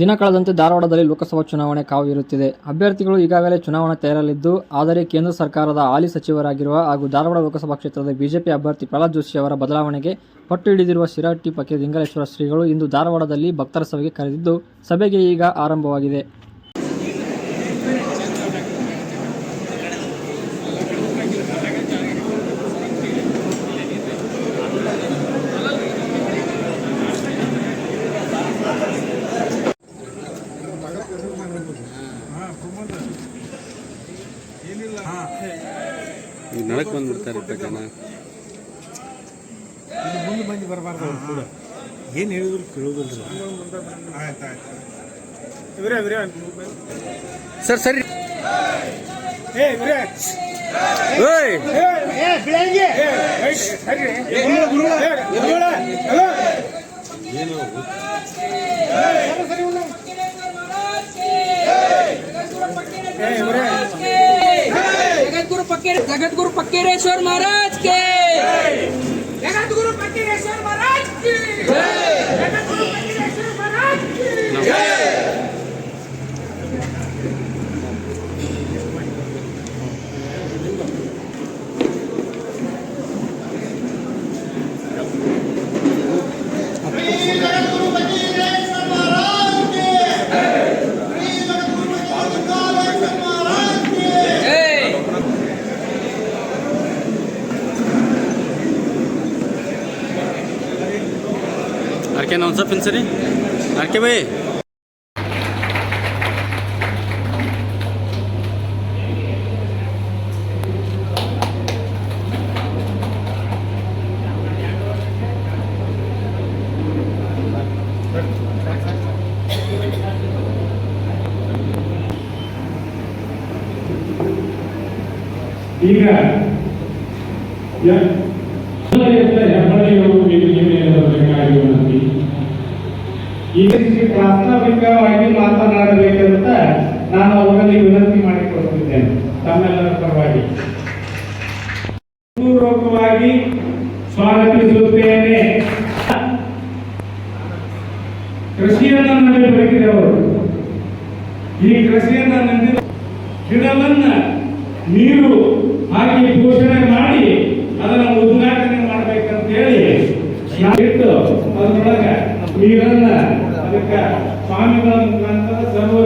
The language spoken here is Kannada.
ದಿನ ಕಳೆದಂತೆ ಧಾರವಾಡದಲ್ಲಿ ಲೋಕಸಭಾ ಚುನಾವಣೆ ಕಾವು ಇರುತ್ತಿದೆ ಅಭ್ಯರ್ಥಿಗಳು ಈಗಾಗಲೇ ಚುನಾವಣೆ ತಯಾರಲಿದ್ದು, ಆದರೆ ಕೇಂದ್ರ ಸರ್ಕಾರದ ಹಾಲಿ ಸಚಿವರಾಗಿರುವ ಹಾಗೂ ಧಾರವಾಡ ಲೋಕಸಭಾ ಕ್ಷೇತ್ರದ ಬಿಜೆಪಿ ಅಭ್ಯರ್ಥಿ ಪ್ರಹ್ಲಾದ್ ಜೋಶಿ ಅವರ ಬದಲಾವಣೆಗೆ ಪಟ್ಟು ಹಿಡಿದಿರುವ ಶಿರಹಟ್ಟಿ ಪಕ್ಕೆ ಲಿಂಗಲೇಶ್ವರ ಶ್ರೀಗಳು ಇಂದು ಧಾರವಾಡದಲ್ಲಿ ಭಕ್ತರ ಸಭೆಗೆ ಕರೆದಿದ್ದು, ಸಭೆಗೆ ಈಗ ಆರಂಭವಾಗಿದೆ. ಈಗ ನಡಕ್ ಬಂದ್ಬಿಡ್ತಾರೆ ಜನ. ಮುಂದೆ ಬಂದು ಬರಬಾರ್ದು ಕೂಡ. ಏನು ಹೇಳಿದ್ರು ಕೇಳೋದಿಲ್ಲ ಆಯ್ತು ಆಯ್ತು ಇವರೇ ಇವರೇ. ಸರ್ ಸರಿ. ಏ ಇವರೇ. ಓಯ್ ಏ ಬಿಳಂಗಿ ಸರಿ. जगत गुरु पक्के जगत गुरु पक्केश्वर महाराज के। जगत गुरु पक्केश्वर महाराज महाराज ఆర్కే నౌన్సా పెంచరి ఆర్కే భయ్ ಈಗ ಎಲ್ಲ ಎಲ್ಲ ಹೆಬ್ಬಳ್ಳಿಯವರು ನಿಮಗೆ ಬೇಕಾಗಿ ವಿನಂತಿ ಇದಕ್ಕೆ ಪ್ರಾಸ್ತಾವಿಕವಾಗಿ ಮಾತನಾಡಬೇಕಂತ ನಾನು ಅವರಲ್ಲಿ ವಿನಂತಿ ಮಾಡಿಕೊಡುತ್ತಿದ್ದೇನೆ ತಮ್ಮೆಲ್ಲರ ಪರವಾಗಿ. ಪೂರ್ವಕವಾಗಿ ಸ್ವಾಗತಿಸುತ್ತೇನೆ. ಕೃಷಿಯನ್ನು ನಮಗೆ ಅವರು ಈ ಕೃಷಿಯನ್ನು ನಂಬಿದ ಗಿಡವನ್ನ ನೀರು ಹಾಕಿ ಪೋಷಣೆ ಮಾಡಿ ಅದನ್ನು ಉದ್ಘಾಟನೆ ಮಾಡ್ಬೇಕಂತ ಹೇಳಿ ಅದರೊಳಗೆ ನೀರನ್ನ ಅದಕ್ಕೆ ಸ್ವಾಮಿಗಳ ಮುಖಾಂತರ ಸರ್ವ